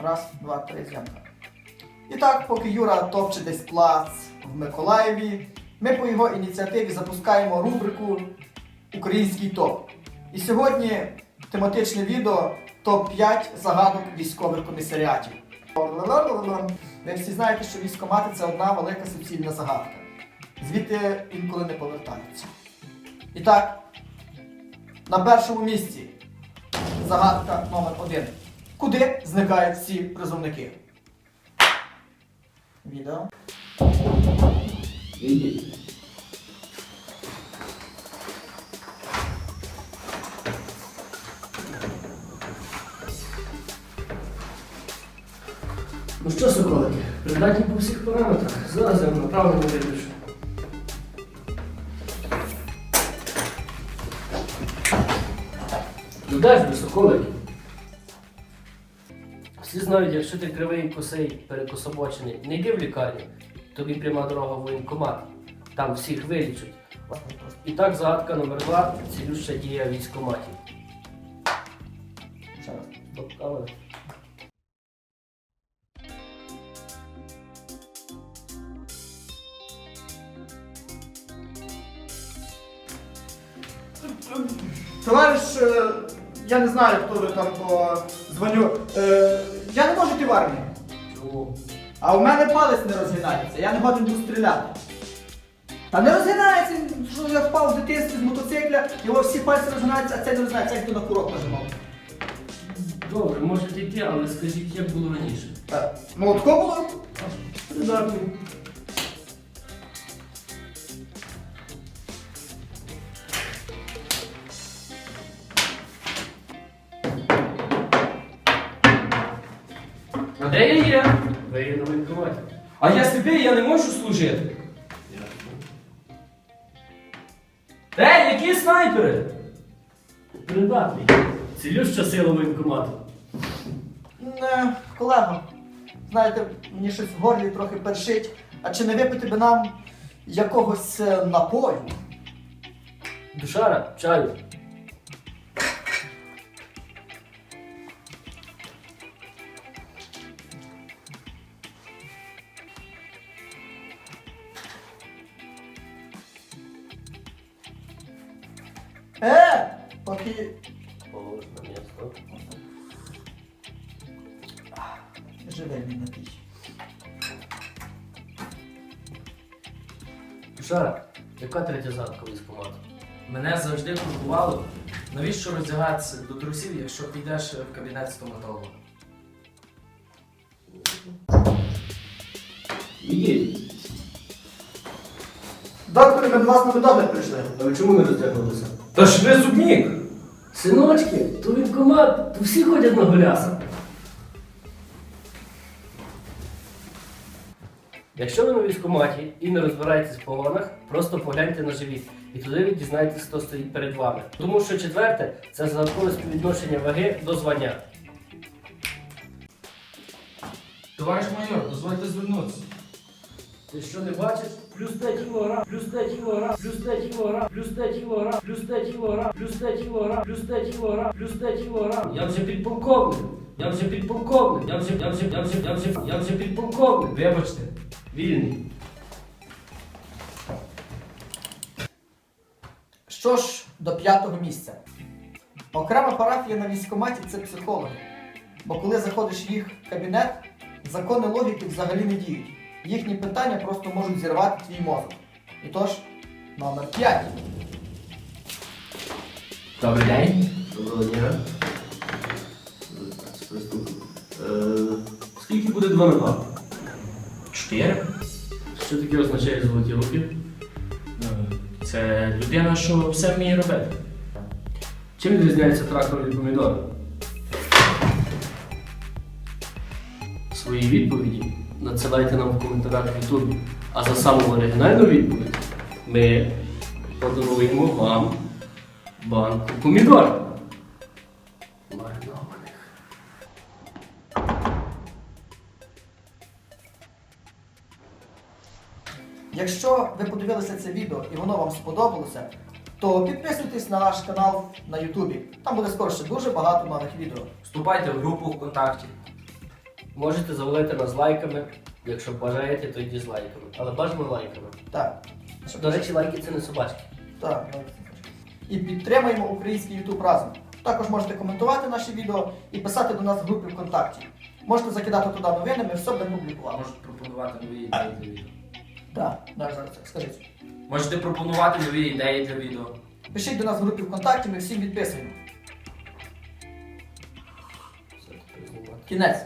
Раз, два, три, зйомка. І так, поки Юра топче десь плац в Миколаєві, ми по його ініціативі запускаємо рубрику Український топ. І сьогодні тематичне відео топ-5 загадок військових комісаріатів. Ви всі знаєте, що військомати це одна велика суцільна загадка. Звідти інколи не повертаються. І так, на першому місці загадка номер один. Куди зникають всі призовники? Відео. Ну що, соколики, придатні по всіх параметрах. Зараз я вам направлення випишу. Додай до соколики. Всі знають, якщо ти кривий косий перекособочений, не йди в лікарню, тобі пряма дорога в воєнкомат. Там всіх вилічуть. І так загадка номер два цілюща дія військоматів. Ще раз. Стоп, камера. Товариш, е, я не знаю, хто ви там по дзвоню. Е, я не можу йти в армію. Чому? А у мене палець не розгинається, я не годен буду стріляти. Та не розгинається, що я впав в дитинстві з мотоцикля, його всі пальці розгинаються, а це не розгинається, як хто на курок нажимав. Добре, можете йти, але скажіть, як було раніше. Так. Ну от кого було? Придатний. Де я є? Ви є на воєнкоматі. А я сліпий, я не можу служити. Ей, які снайпери? Придатний. Цілюща сила воєнкомату. Е, Колего, знаєте, мені щось в горлі трохи першить. А чи не випити би нам якогось е, напою? Душара, чаю. Е! Поки Положи на місто. живе мій напій. Душара, яка третя загадка військомату? Мене завжди турбувало. Навіщо роздягатися до трусів, якщо підеш в кабінет стоматолога? Ідіть. Доктор, ми до вас на медогляд прийшли. А ви чому не роздягнулися? Та ж ви зубнік! Синочки, то воєнкомат, то всі ходять на голяса. Якщо ви на військкоматі і не розбираєтесь в погонах, просто погляньте на живіт. І туди ви дізнаєтесь, хто стоїть перед вами. Тому що четверте це загадкове співвідношення ваги до звання. Товариш майор, дозвольте звернутися. Ти що не бачиш? Плюс 5 кілограм, плюс 5 кілограм, плюс 5 кілограм, плюс 5 кілограм, плюс 5 кілограм, плюс 5 кілограм, плюс 5 кілограм, плюс 5 кілограм. Я вже підполковник. Я вже підполковник. Я вже, я вже, я вже, я вже, я вже підполковник. Вибачте. Вільний. Що ж до п'ятого місця. Окрема парафія на військкоматі це психологи. Бо коли заходиш в їх кабінет, закони логіки взагалі не діють. Їхні питання просто можуть зірвати твій мозок. І тож, номер 5. Добрий день. Доброго дня. Скільки буде 2 на 2? Чотири. Що таке означає золоті руки? Це людина, що все вміє робити. Чим відрізняється трактор від помідора? Свої відповіді надсилайте нам в коментарях в Ютубі. А за саму оригінальну відповідь ми подаруємо вам банку помідор. Якщо ви подивилися це відео і воно вам сподобалося, то підписуйтесь на наш канал на Ютубі. Там буде скоро ще дуже багато нових відео. Вступайте в групу ВКонтакті. Можете завалити нас лайками. Якщо бажаєте, то й дізлайками. Але бажано лайками. Так. До речі, лайки це не собачки. Так. І підтримуємо український YouTube разом. Також можете коментувати наші відео і писати до нас в групі ВКонтакті. Можете закидати туди новини, ми все будемо публікувати. Можуть пропонувати нові ідеї для відео. Так, да, зараз скажіть. Можете пропонувати нові ідеї для відео. Пишіть до нас в групі ВКонтакті, ми всім відписуємо. Все. Кінець.